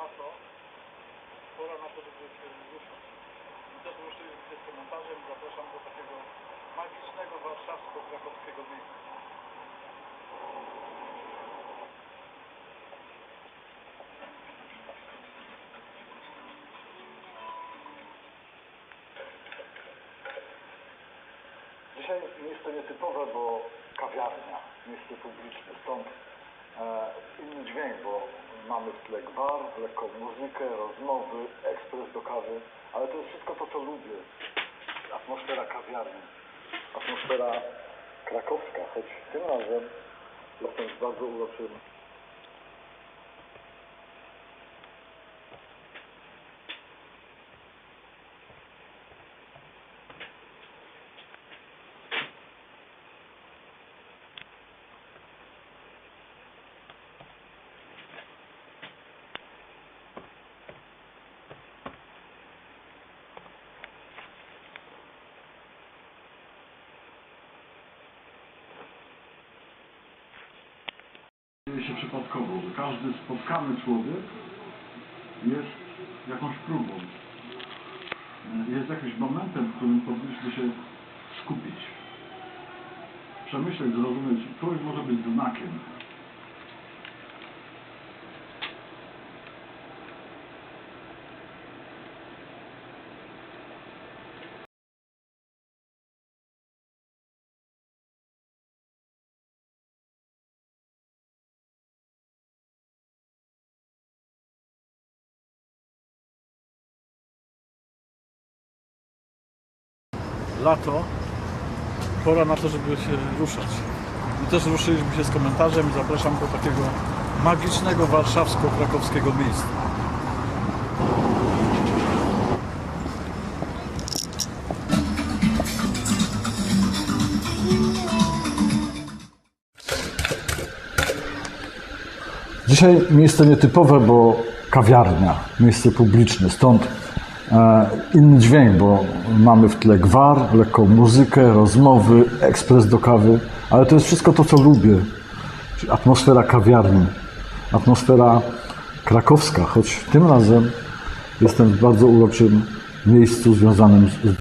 lato, pora na to, żeby się ruszać. I ruszyliśmy się z komentarzem, zapraszam do takiego magicznego warszawsko-krakowskiego miejsca. Dzisiaj miejsce nietypowe, bo kawiarnia, miejsce publiczne, stąd e, inny dźwięk, bo mamy w tle gwar, lekką muzykę, rozmowy, ekspres do kawy, ale to jest wszystko to, co lubię. Atmosfera kawiarni, atmosfera krakowska, choć tym razem jestem w bardzo uroczym dzieje się przypadkowo, każdy spotkany człowiek jest jakąś próbą. E, Jest jakimś momentem, w którym powinniśmy się skupić. Przemyśleć, zrozumieć, człowiek może być znakiem. Lato, pora na to, żeby się ruszać. I też ruszyliśmy się z komentarzem i zapraszam do takiego magicznego warszawsko-krakowskiego miejsca. Dzisiaj miejsce nietypowe, bo kawiarnia, miejsce publiczne, stąd inny dźwięk, bo mamy w tle gwar, lekką muzykę, rozmowy, ekspres do kawy, ale to jest wszystko to, co lubię. Atmosfera kawiarni, atmosfera krakowska, choć tym razem jestem w bardzo uroczym miejscu związanym z,